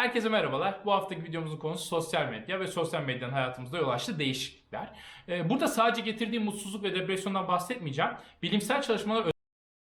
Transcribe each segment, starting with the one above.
Herkese merhabalar. Bu haftaki videomuzun konusu sosyal medya ve sosyal medyanın hayatımızda yol açtığı değişiklikler. Ee, Burada sadece getirdiği mutsuzluk ve depresyondan bahsetmeyeceğim. Bilimsel çalışmalar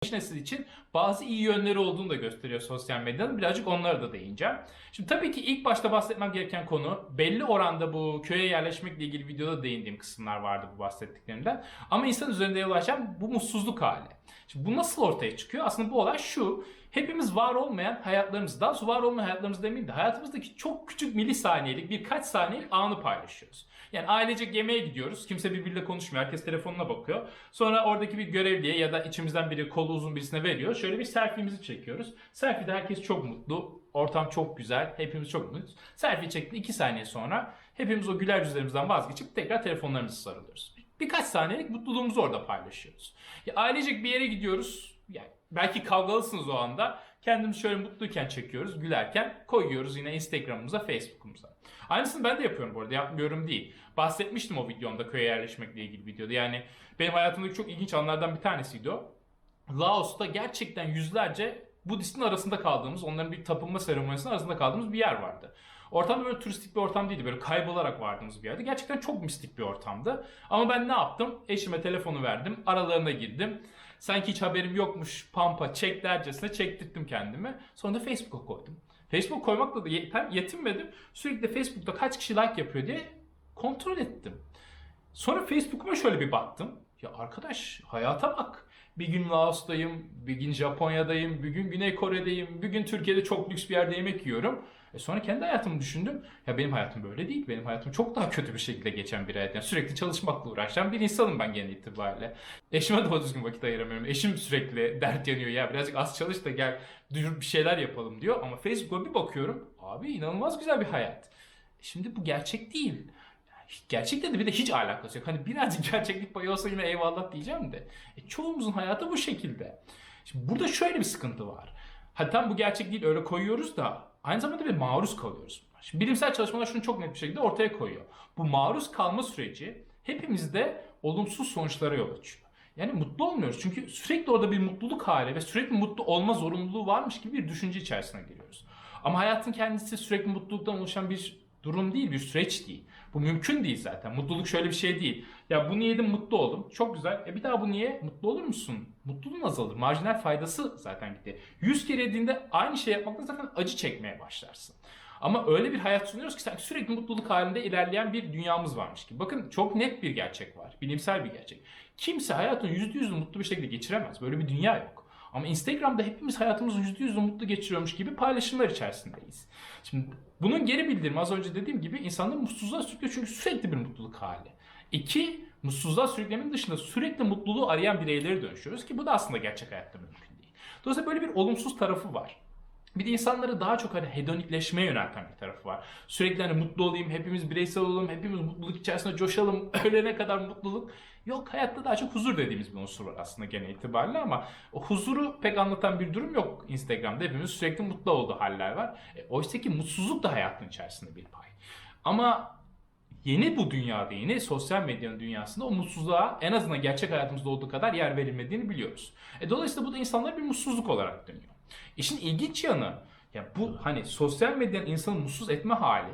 genç nesil için bazı iyi yönleri olduğunu da gösteriyor sosyal medyanın. Birazcık onlara da değineceğim. Şimdi tabii ki ilk başta bahsetmem gereken konu belli oranda bu köye yerleşmekle ilgili videoda değindiğim kısımlar vardı bu bahsettiklerimden. Ama insan üzerinde yol açan bu mutsuzluk hali. Şimdi bu nasıl ortaya çıkıyor? Aslında bu olay şu. Hepimiz var olmayan hayatlarımızı, daha doğrusu var olmayan hayatlarımızı demeyeyim de hayatımızdaki çok küçük milisaniyelik, birkaç saniyelik anı paylaşıyoruz. Yani ailece gemiye gidiyoruz. Kimse birbiriyle konuşmuyor. Herkes telefonuna bakıyor. Sonra oradaki bir görevliye ya da içimizden biri kolu uzun birisine veriyor. Şöyle bir selfie'mizi çekiyoruz. Selfie'de herkes çok mutlu. Ortam çok güzel. Hepimiz çok mutluyuz. Selfie çekti 2 saniye sonra hepimiz o güler yüzlerimizden vazgeçip tekrar telefonlarımızı sarılıyoruz. Birkaç saniyelik mutluluğumuzu orada paylaşıyoruz. Ya ailecek bir yere gidiyoruz. Yani belki kavgalısınız o anda. Kendimizi şöyle mutluyken çekiyoruz, gülerken koyuyoruz yine Instagram'ımıza, Facebook'umuza. Aynısını ben de yapıyorum bu arada, yapmıyorum değil. Bahsetmiştim o videomda köye yerleşmekle ilgili videoda. Yani benim hayatımdaki çok ilginç anlardan bir tanesiydi o. Laos'ta gerçekten yüzlerce Budist'in arasında kaldığımız, onların bir tapınma seremonisinin arasında kaldığımız bir yer vardı. Ortam böyle turistik bir ortam değildi. Böyle kaybolarak vardığımız bir yerdi. Gerçekten çok mistik bir ortamdı. Ama ben ne yaptım? Eşime telefonu verdim. Aralarına girdim. Sanki hiç haberim yokmuş pampa çek dercesine çektirttim kendimi. Sonra Facebook'a koydum. Facebook koymakla da yetinmedim. Sürekli Facebook'ta kaç kişi like yapıyor diye kontrol ettim. Sonra Facebook'uma şöyle bir baktım. Ya arkadaş hayata bak. Bir gün Laos'tayım, bir gün Japonya'dayım, bir gün Güney Kore'deyim, bir gün Türkiye'de çok lüks bir yerde yemek yiyorum. E sonra kendi hayatımı düşündüm. Ya benim hayatım böyle değil. Benim hayatım çok daha kötü bir şekilde geçen bir hayat. Yani sürekli çalışmakla uğraşan bir insanım ben genel itibariyle. Eşime doğru düzgün vakit ayıramıyorum. Eşim sürekli dert yanıyor. Ya birazcık az çalış da gel bir şeyler yapalım diyor. Ama Facebook'a bir bakıyorum. Abi inanılmaz güzel bir hayat. Şimdi bu gerçek değil. Gerçekte de bir de hiç alakası yok. Hani birazcık gerçeklik payı olsa yine eyvallah diyeceğim de. E, çoğumuzun hayatı bu şekilde. Şimdi burada şöyle bir sıkıntı var. Hadi tam bu gerçek değil öyle koyuyoruz da aynı zamanda bir maruz kalıyoruz. Şimdi bilimsel çalışmalar şunu çok net bir şekilde ortaya koyuyor. Bu maruz kalma süreci hepimizde olumsuz sonuçlara yol açıyor. Yani mutlu olmuyoruz çünkü sürekli orada bir mutluluk hali ve sürekli mutlu olma zorunluluğu varmış gibi bir düşünce içerisine giriyoruz. Ama hayatın kendisi sürekli mutluluktan oluşan bir durum değil, bir süreç değil. Bu mümkün değil zaten. Mutluluk şöyle bir şey değil. Ya bunu yedim mutlu oldum. Çok güzel. E bir daha bunu ye mutlu olur musun? Mutluluğun azalır. Marjinal faydası zaten gitti. 100 kere yediğinde aynı şey yapmakta zaten acı çekmeye başlarsın. Ama öyle bir hayat sunuyoruz ki sanki sürekli mutluluk halinde ilerleyen bir dünyamız varmış gibi. Bakın çok net bir gerçek var. Bilimsel bir gerçek. Kimse hayatını %100 mutlu bir şekilde geçiremez. Böyle bir dünya yok. Ama Instagram'da hepimiz hayatımızı %100 mutlu geçiriyormuş gibi paylaşımlar içerisindeyiz. Şimdi bunun geri bildirimi az önce dediğim gibi insanları mutsuzluğa sürüklüyor çünkü sürekli bir mutluluk hali. İki, mutsuzluğa sürüklemenin dışında sürekli mutluluğu arayan bireylere dönüşüyoruz ki bu da aslında gerçek hayatta mümkün değil. Dolayısıyla böyle bir olumsuz tarafı var. Bir de insanları daha çok hani hedonikleşmeye yönelten bir tarafı var. Sürekli hani mutlu olayım, hepimiz bireysel olalım, hepimiz mutluluk içerisinde coşalım, ölene kadar mutluluk. Yok hayatta daha çok huzur dediğimiz bir unsur var aslında genel itibariyle ama o huzuru pek anlatan bir durum yok Instagram'da. Hepimiz sürekli mutlu olduğu haller var. E, oysa ki mutsuzluk da hayatın içerisinde bir pay. Ama yeni bu dünyada yeni sosyal medyanın dünyasında o mutsuzluğa en azından gerçek hayatımızda olduğu kadar yer verilmediğini biliyoruz. E, dolayısıyla bu da insanlara bir mutsuzluk olarak dönüyor. İşin ilginç yanı ya bu hani sosyal medyanın insanı mutsuz etme hali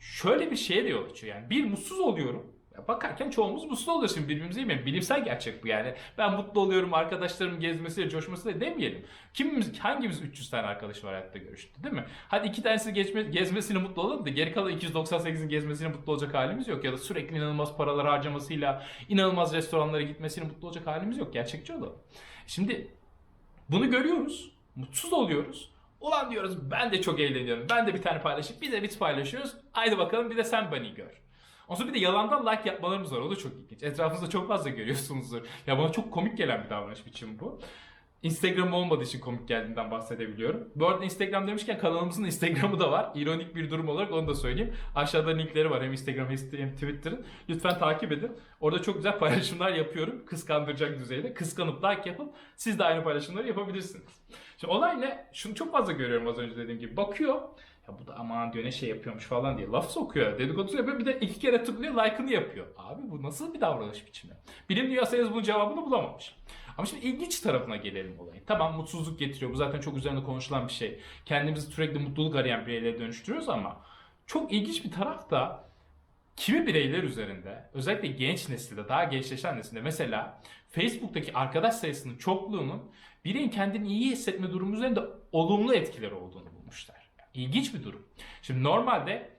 şöyle bir şeye de yol açıyor. Yani bir mutsuz oluyorum. Ya bakarken çoğumuz mutsuz oluyoruz şimdi birbirimize yemeyelim. Bilimsel gerçek bu yani. Ben mutlu oluyorum arkadaşlarım gezmesiyle coşmasıyla demeyelim. Kimimiz, hangimiz 300 tane arkadaş var hayatta görüştü değil mi? Hadi iki tanesi geçme, gezmesiyle mutlu olalım da geri kalan 298'in gezmesiyle mutlu olacak halimiz yok. Ya da sürekli inanılmaz paralar harcamasıyla, inanılmaz restoranlara gitmesiyle mutlu olacak halimiz yok. Gerçekçi olalım. Şimdi bunu görüyoruz. Mutsuz oluyoruz. Ulan diyoruz ben de çok eğleniyorum. Ben de bir tane paylaşıp bir de bit paylaşıyoruz. Haydi bakalım bir de sen beni gör. Ondan bir de yalandan like yapmalarımız var. O da çok ilginç. Etrafınızda çok fazla görüyorsunuzdur. Ya bana çok komik gelen bir davranış biçimi bu. Instagram olmadığı için komik geldiğinden bahsedebiliyorum. Bu arada Instagram demişken kanalımızın Instagram'ı da var. İronik bir durum olarak onu da söyleyeyim. Aşağıda linkleri var hem Instagram hem Twitter'ın. Lütfen takip edin. Orada çok güzel paylaşımlar yapıyorum. Kıskandıracak düzeyde. Kıskanıp like yapıp siz de aynı paylaşımları yapabilirsiniz. Şimdi olay ne? Şunu çok fazla görüyorum az önce dediğim gibi. Bakıyor. Ya bu da aman diyor ne şey yapıyormuş falan diye laf sokuyor. Dedikodu yapıyor bir de iki kere tıklıyor like'ını yapıyor. Abi bu nasıl bir davranış biçimi? Bilim dünyası henüz bunun cevabını bulamamış. Ama şimdi ilginç tarafına gelelim olayın. Tamam mutsuzluk getiriyor. Bu zaten çok üzerine konuşulan bir şey. Kendimizi sürekli mutluluk arayan bireylere dönüştürüyoruz ama çok ilginç bir taraf da kimi bireyler üzerinde özellikle genç nesilde daha gençleşen nesilde mesela Facebook'taki arkadaş sayısının çokluğunun bireyin kendini iyi hissetme durumu üzerinde olumlu etkileri olduğunu bulmuşlar. İlginç bir durum. Şimdi normalde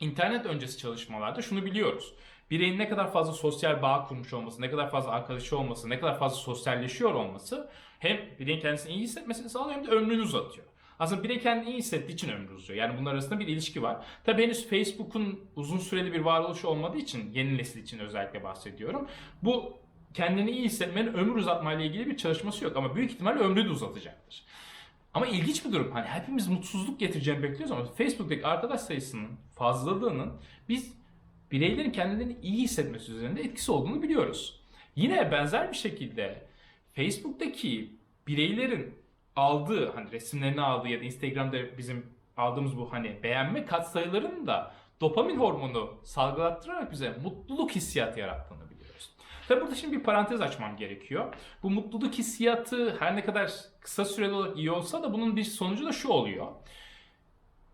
internet öncesi çalışmalarda şunu biliyoruz. Bireyin ne kadar fazla sosyal bağ kurmuş olması, ne kadar fazla arkadaşı olması, ne kadar fazla sosyalleşiyor olması hem bireyin kendisini iyi hissetmesini sağlıyor hem de ömrünü uzatıyor. Aslında birey kendini iyi hissettiği için ömrü uzuyor. Yani bunlar arasında bir ilişki var. Tabii henüz Facebook'un uzun süreli bir varoluşu olmadığı için yeni nesil için özellikle bahsediyorum. Bu kendini iyi hissetmenin ömür uzatmayla ilgili bir çalışması yok ama büyük ihtimalle ömrü de uzatacaktır. Ama ilginç bir durum. Hani hepimiz mutsuzluk getireceğini bekliyoruz ama Facebook'taki arkadaş sayısının fazlalığının biz bireylerin kendilerini iyi hissetmesi üzerinde etkisi olduğunu biliyoruz. Yine benzer bir şekilde Facebook'taki bireylerin aldığı hani resimlerini aldığı ya da Instagram'da bizim aldığımız bu hani beğenme katsayılarının da dopamin hormonu salgılattırarak bize mutluluk hissiyatı yarattığını biliyoruz. Tabi burada şimdi bir parantez açmam gerekiyor. Bu mutluluk hissiyatı her ne kadar kısa süreli olarak iyi olsa da bunun bir sonucu da şu oluyor.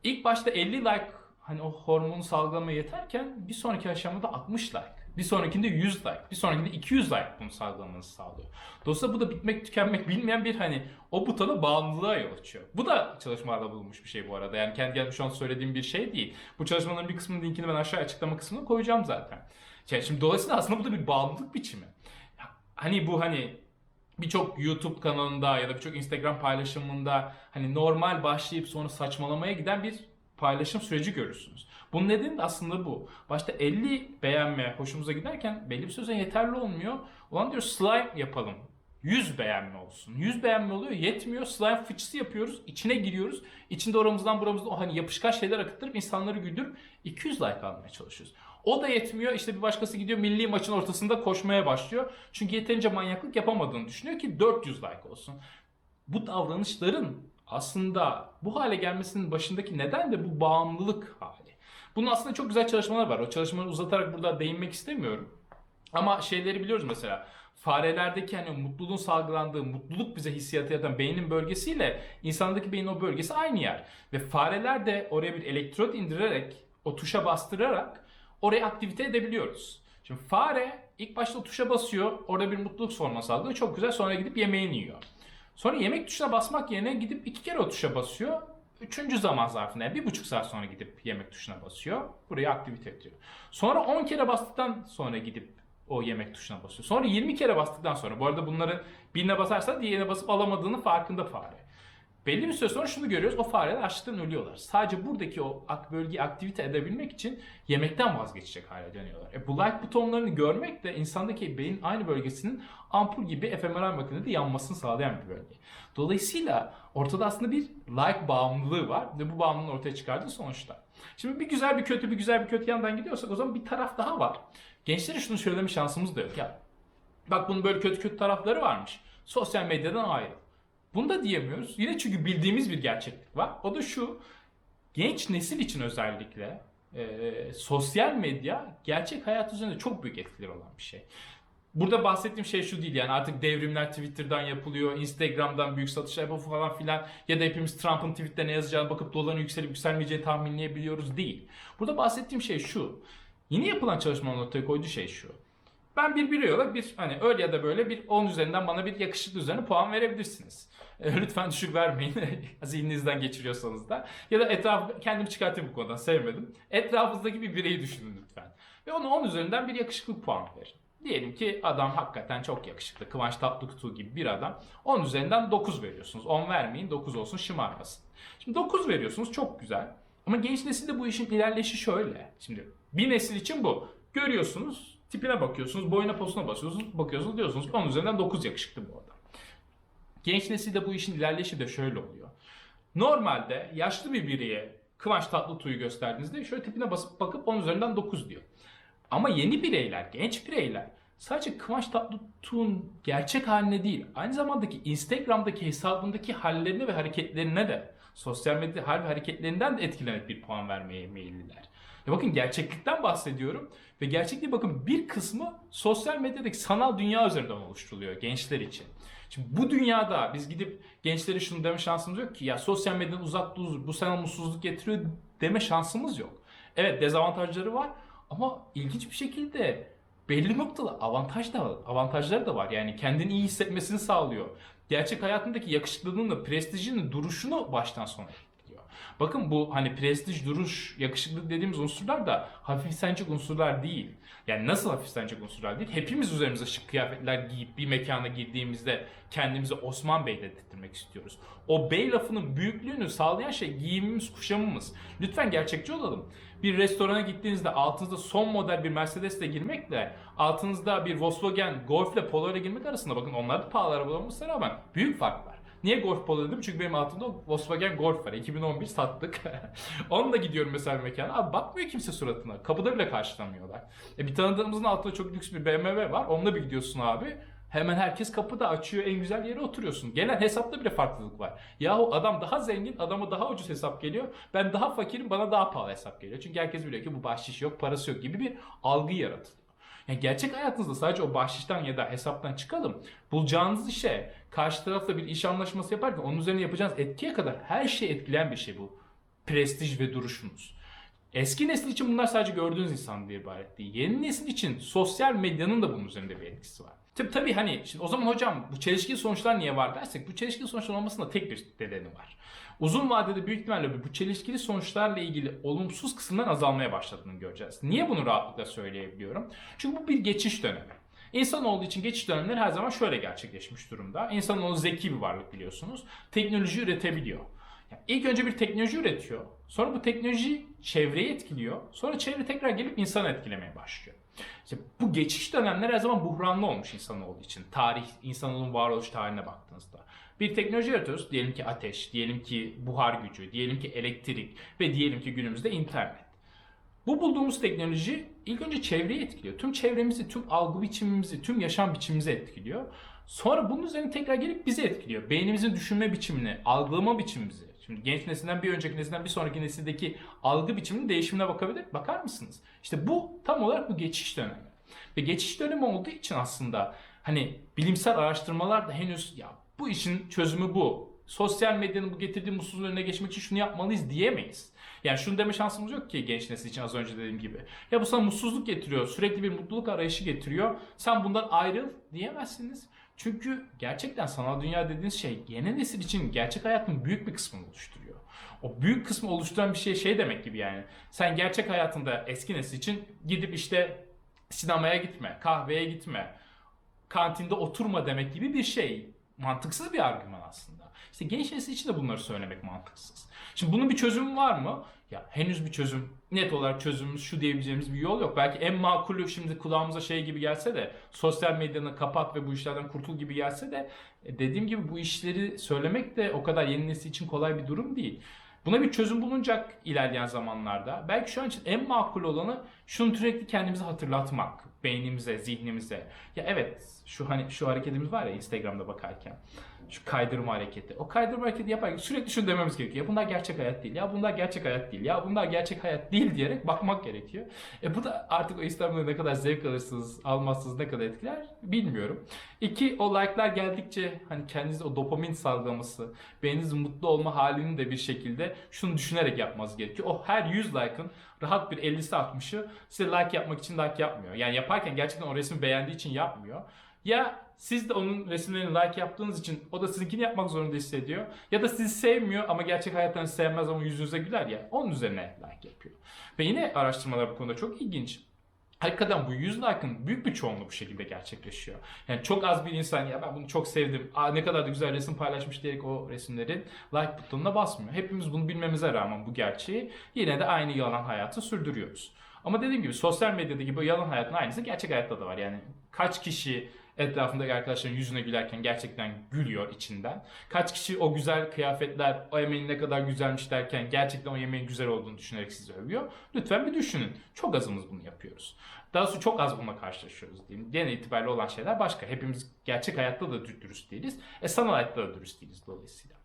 İlk başta 50 like hani o hormonu salgılamaya yeterken bir sonraki aşamada 60 like. Bir sonrakinde 100 like. Bir sonrakinde 200 like bunu salgılamanızı sağlıyor. Dolayısıyla bu da bitmek tükenmek bilmeyen bir hani o butona bağımlılığa yol açıyor. Bu da çalışmalarda bulunmuş bir şey bu arada. Yani kendi kendime şu söylediğim bir şey değil. Bu çalışmaların bir kısmının linkini ben aşağı açıklama kısmına koyacağım zaten. Yani şimdi dolayısıyla aslında bu da bir bağımlılık biçimi. Hani bu hani birçok YouTube kanalında ya da birçok Instagram paylaşımında hani normal başlayıp sonra saçmalamaya giden bir paylaşım süreci görürsünüz. Bunun nedeni de aslında bu. Başta 50 beğenme hoşumuza giderken belli bir süre yeterli olmuyor. Ulan diyor slime yapalım. 100 beğenme olsun. 100 beğenme oluyor yetmiyor. Slime fıçısı yapıyoruz. içine giriyoruz. İçinde oramızdan buramızdan o hani yapışkan şeyler akıttırıp insanları güldürüp 200 like almaya çalışıyoruz. O da yetmiyor. İşte bir başkası gidiyor milli maçın ortasında koşmaya başlıyor. Çünkü yeterince manyaklık yapamadığını düşünüyor ki 400 like olsun. Bu davranışların aslında bu hale gelmesinin başındaki neden de bu bağımlılık hali. Bunun aslında çok güzel çalışmalar var. O çalışmaları uzatarak burada değinmek istemiyorum. Ama şeyleri biliyoruz mesela. Farelerdeki hani mutluluğun salgılandığı, mutluluk bize hissiyatı yaratan beynin bölgesiyle insandaki beynin o bölgesi aynı yer. Ve fareler de oraya bir elektrot indirerek, o tuşa bastırarak oraya aktivite edebiliyoruz. Şimdi fare ilk başta tuşa basıyor, orada bir mutluluk sorması salgılıyor. Çok güzel sonra gidip yemeğini yiyor. Sonra yemek tuşuna basmak yerine gidip iki kere o tuşa basıyor. Üçüncü zaman zarfında yani bir buçuk saat sonra gidip yemek tuşuna basıyor. Burayı aktivite ediyor. Sonra 10 kere bastıktan sonra gidip o yemek tuşuna basıyor. Sonra 20 kere bastıktan sonra bu arada bunları birine basarsa diğerine basıp alamadığını farkında fare. Belli bir süre sonra şunu görüyoruz. O fareler açlıktan ölüyorlar. Sadece buradaki o bölgeyi aktivite edebilmek için yemekten vazgeçecek hale dönüyorlar. E bu like butonlarını görmek de insandaki beyin aynı bölgesinin ampul gibi fMRI makinede yanmasını sağlayan bir bölge. Dolayısıyla ortada aslında bir like bağımlılığı var ve bu bağımlılığın ortaya çıkardığı sonuçlar. Şimdi bir güzel bir kötü bir güzel bir kötü yandan gidiyorsak o zaman bir taraf daha var. Gençlere şunu söyleme şansımız da yok. Ya bak bunun böyle kötü kötü tarafları varmış. Sosyal medyadan ayrıl. Bunu da diyemiyoruz. Yine çünkü bildiğimiz bir gerçeklik var. O da şu. Genç nesil için özellikle e, sosyal medya gerçek hayat üzerinde çok büyük etkileri olan bir şey. Burada bahsettiğim şey şu değil yani artık devrimler Twitter'dan yapılıyor, Instagram'dan büyük satışlar yapıyor falan filan ya da hepimiz Trump'ın tweette ne yazacağını bakıp doların yükselip yükselmeyeceğini tahminleyebiliyoruz değil. Burada bahsettiğim şey şu. Yeni yapılan çalışmanın ortaya koyduğu şey şu. Ben bir birey olarak bir hani öyle ya da böyle bir 10 üzerinden bana bir yakışıklı üzerine puan verebilirsiniz. E, lütfen düşük vermeyin zihninizden geçiriyorsanız da. Ya da etraf kendimi çıkartayım bu konudan sevmedim. Etrafınızdaki bir bireyi düşünün lütfen. Ve ona 10 üzerinden bir yakışıklık puan verin. Diyelim ki adam hakikaten çok yakışıklı. Kıvanç Tatlıtuğ gibi bir adam. 10 üzerinden 9 veriyorsunuz. 10 vermeyin 9 olsun şımarmasın. Şimdi 9 veriyorsunuz çok güzel. Ama genç nesilde bu işin ilerleyişi şöyle. Şimdi bir nesil için bu. Görüyorsunuz, tipine bakıyorsunuz, boyuna posuna basıyorsunuz, bakıyorsunuz diyorsunuz ki 10 üzerinden 9 yakışıklı bu. Genç nesilde bu işin ilerleyişi de şöyle oluyor. Normalde yaşlı bir bireye Kıvanç Tatlıtuğ'u gösterdiğinizde şöyle tipine basıp bakıp 10 üzerinden 9 diyor. Ama yeni bireyler, genç bireyler sadece Kıvanç Tatlıtuğ'un gerçek haline değil, aynı zamandaki Instagram'daki hesabındaki hallerine ve hareketlerine de Sosyal medya hal ve hareketlerinden de etkilenip bir puan vermeye meyilliler. Ya bakın gerçeklikten bahsediyorum ve gerçekliği bakın bir kısmı sosyal medyadaki sanal dünya üzerinden oluşturuluyor gençler için. Şimdi bu dünyada biz gidip gençlere şunu deme şansımız yok ki ya sosyal medyadan uzak dur bu sana mutsuzluk getiriyor deme şansımız yok. Evet dezavantajları var ama ilginç bir şekilde belli noktada avantaj da avantajları da var. Yani kendini iyi hissetmesini sağlıyor. Gerçek hayatındaki yakışıklılığını, prestijini, duruşunu baştan sona. Bakın bu hani prestij, duruş, yakışıklık dediğimiz unsurlar da hafifsenecek unsurlar değil. Yani nasıl hafifsenecek unsurlar değil? Hepimiz üzerimize şık kıyafetler giyip bir mekana girdiğimizde kendimizi Osman Bey dedirtmek istiyoruz. O bey lafının büyüklüğünü sağlayan şey giyimimiz, kuşamımız. Lütfen gerçekçi olalım. Bir restorana gittiğinizde altınızda son model bir Mercedes'le girmekle altınızda bir Volkswagen Golf ile Polo ile girmek arasında bakın onlar da pahalı arabalar olmasına rağmen büyük fark var. Niye Golf Polo dedim? Çünkü benim altımda Volkswagen Golf var. 2011 sattık. Onunla gidiyorum mesela mekana. Abi bakmıyor kimse suratına. Kapıda bile karşılamıyorlar. E bir tanıdığımızın altında çok lüks bir BMW var. Onunla bir gidiyorsun abi. Hemen herkes kapıda açıyor en güzel yere oturuyorsun. Gelen hesapta bile farklılık var. Yahu adam daha zengin, adama daha ucuz hesap geliyor. Ben daha fakirim, bana daha pahalı hesap geliyor. Çünkü herkes biliyor ki bu bahşiş yok, parası yok gibi bir algı yaratılıyor. Yani gerçek hayatınızda sadece o bahşişten ya da hesaptan çıkalım. Bulacağınız işe karşı tarafla bir iş anlaşması yaparken onun üzerine yapacağınız etkiye kadar her şeyi etkileyen bir şey bu. Prestij ve duruşunuz. Eski nesil için bunlar sadece gördüğünüz insan diye ibaret değil. Yeni nesil için sosyal medyanın da bunun üzerinde bir etkisi var. Tabii, tabii hani şimdi o zaman hocam bu çelişkili sonuçlar niye var dersek bu çelişkili sonuçlar olmasında tek bir nedeni var. Uzun vadede büyük ihtimalle bu çelişkili sonuçlarla ilgili olumsuz kısımların azalmaya başladığını göreceğiz. Niye bunu rahatlıkla söyleyebiliyorum? Çünkü bu bir geçiş dönemi. İnsanoğlu için geçiş dönemleri her zaman şöyle gerçekleşmiş durumda. İnsanoğlu zeki bir varlık biliyorsunuz. Teknoloji üretebiliyor. Yani ilk önce bir teknoloji üretiyor. Sonra bu teknoloji çevreyi etkiliyor. Sonra çevre tekrar gelip insanı etkilemeye başlıyor. İşte bu geçiş dönemler her zaman buhranlı olmuş insanoğlu için. Tarih, insanoğlunun varoluş tarihine baktığınızda. Bir teknoloji yaratıyoruz. Diyelim ki ateş, diyelim ki buhar gücü, diyelim ki elektrik ve diyelim ki günümüzde internet. Bu bulduğumuz teknoloji ilk önce çevreyi etkiliyor. Tüm çevremizi, tüm algı biçimimizi, tüm yaşam biçimimizi etkiliyor. Sonra bunun üzerine tekrar gelip bizi etkiliyor. Beynimizin düşünme biçimini, algılama biçimimizi. Şimdi genç nesilden bir önceki nesilden bir sonraki nesildeki algı biçiminin değişimine bakabilir. Bakar mısınız? İşte bu tam olarak bu geçiş dönemi. Ve geçiş dönemi olduğu için aslında hani bilimsel araştırmalar da henüz ya bu işin çözümü bu. Sosyal medyanın bu getirdiği mutsuzluğun önüne geçmek için şunu yapmalıyız diyemeyiz. Yani şunu deme şansımız yok ki genç nesil için az önce dediğim gibi. Ya bu sana mutsuzluk getiriyor, sürekli bir mutluluk arayışı getiriyor. Sen bundan ayrıl diyemezsiniz. Çünkü gerçekten sanal dünya dediğiniz şey yeni nesil için gerçek hayatın büyük bir kısmını oluşturuyor. O büyük kısmı oluşturan bir şey şey demek gibi yani. Sen gerçek hayatında eski nesil için gidip işte sinemaya gitme, kahveye gitme, kantinde oturma demek gibi bir şey. Mantıksız bir argüman aslında. İşte genç nesil için de bunları söylemek mantıksız. Şimdi bunun bir çözümü var mı? Ya henüz bir çözüm, net olarak çözümümüz şu diyebileceğimiz bir yol yok. Belki en makulü şimdi kulağımıza şey gibi gelse de sosyal medyanı kapat ve bu işlerden kurtul gibi gelse de e, dediğim gibi bu işleri söylemek de o kadar yeni nesil için kolay bir durum değil. Buna bir çözüm bulunacak ilerleyen zamanlarda. Belki şu an için en makul olanı şunu sürekli kendimize hatırlatmak. Beynimize, zihnimize. Ya evet şu hani şu hareketimiz var ya Instagram'da bakarken. Şu kaydırma hareketi. O kaydırma hareketi yaparken sürekli şunu dememiz gerekiyor. Ya bunlar gerçek hayat değil. Ya bunlar gerçek hayat değil. Ya bunlar gerçek hayat değil diyerek bakmak gerekiyor. E bu da artık o Instagram'da ne kadar zevk alırsınız, almazsınız, ne kadar etkiler bilmiyorum. İki, o like'lar geldikçe hani kendinizde o dopamin salgılaması, beyninizin mutlu olma halini de bir şekilde şunu düşünerek yapmanız gerekiyor. O her 100 like'ın rahat bir 50'si 60'ı size like yapmak için like yapmıyor. Yani yaparken gerçekten o resmi beğendiği için yapmıyor. Ya siz de onun resimlerini like yaptığınız için o da sizinkini yapmak zorunda hissediyor. Ya da sizi sevmiyor ama gerçek hayattan sevmez ama yüzünüze güler ya. Onun üzerine like yapıyor. Ve yine araştırmalar bu konuda çok ilginç. Hakikaten bu 100 like'ın büyük bir çoğunluğu bu şekilde gerçekleşiyor. Yani çok az bir insan ya ben bunu çok sevdim. Aa ne kadar da güzel resim paylaşmış diyerek o resimlerin like butonuna basmıyor. Hepimiz bunu bilmemize rağmen bu gerçeği yine de aynı yalan hayatı sürdürüyoruz. Ama dediğim gibi sosyal medyadaki bu yalan hayatın aynısı gerçek hayatta da var. Yani kaç kişi etrafındaki arkadaşların yüzüne gülerken gerçekten gülüyor içinden. Kaç kişi o güzel kıyafetler, o yemeğin ne kadar güzelmiş derken gerçekten o yemeğin güzel olduğunu düşünerek sizi övüyor. Lütfen bir düşünün. Çok azımız bunu yapıyoruz. Daha sonra çok az bununla karşılaşıyoruz diyeyim. Genel itibariyle olan şeyler başka. Hepimiz gerçek hayatta da dürüst değiliz. E sanal hayatta da dürüst değiliz dolayısıyla.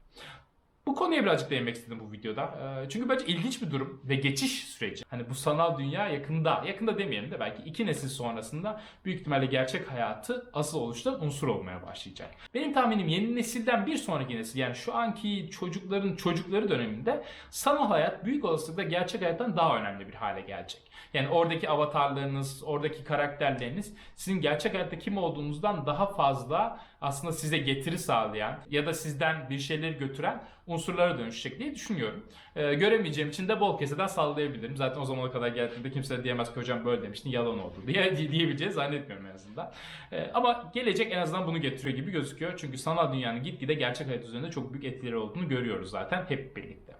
Bu konuya birazcık değinmek istedim bu videoda. Ee, Çünkü bence ilginç bir durum ve geçiş süreci. Hani bu sanal dünya yakında, yakında demeyelim de belki iki nesil sonrasında büyük ihtimalle gerçek hayatı asıl oluşturan unsur olmaya başlayacak. Benim tahminim yeni nesilden bir sonraki nesil yani şu anki çocukların çocukları döneminde sanal hayat büyük olasılıkla gerçek hayattan daha önemli bir hale gelecek. Yani oradaki avatarlarınız, oradaki karakterleriniz sizin gerçek hayatta kim olduğunuzdan daha fazla aslında size getiri sağlayan ya da sizden bir şeyleri götüren unsurlara dönüşecek diye düşünüyorum. Ee, göremeyeceğim için de bol keseden sallayabilirim. Zaten o zamana kadar geldiğinde kimse de diyemez ki hocam böyle demiştin yalan oldu diye diyebileceğiz zannetmiyorum en azından. Ee, ama gelecek en azından bunu getiriyor gibi gözüküyor. Çünkü sanal dünyanın gitgide gerçek hayat üzerinde çok büyük etkileri olduğunu görüyoruz zaten hep birlikte.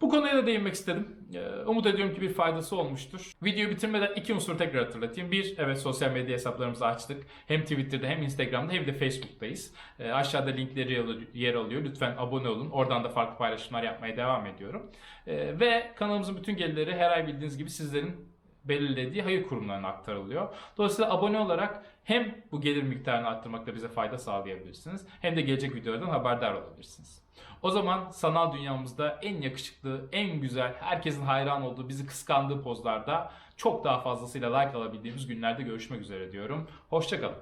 Bu konuya da değinmek istedim. Ee, Umut ediyorum ki bir faydası olmuştur. Videoyu bitirmeden iki unsuru tekrar hatırlatayım. Bir, evet sosyal medya hesaplarımızı açtık. Hem Twitter'da hem Instagram'da hem de Facebook'tayız. Ee, aşağıda linkleri yer alıyor-. Lütfen abone olun. Oradan da farklı paylaşımlar yapmaya devam ediyorum. Ee, ve kanalımızın bütün gelirleri her ay bildiğiniz gibi sizlerin belirlediği hayır kurumlarına aktarılıyor. Dolayısıyla abone olarak hem bu gelir miktarını arttırmakta bize fayda sağlayabilirsiniz hem de gelecek videolardan haberdar olabilirsiniz. O zaman sanal dünyamızda en yakışıklı, en güzel, herkesin hayran olduğu, bizi kıskandığı pozlarda çok daha fazlasıyla like alabildiğimiz günlerde görüşmek üzere diyorum. Hoşçakalın.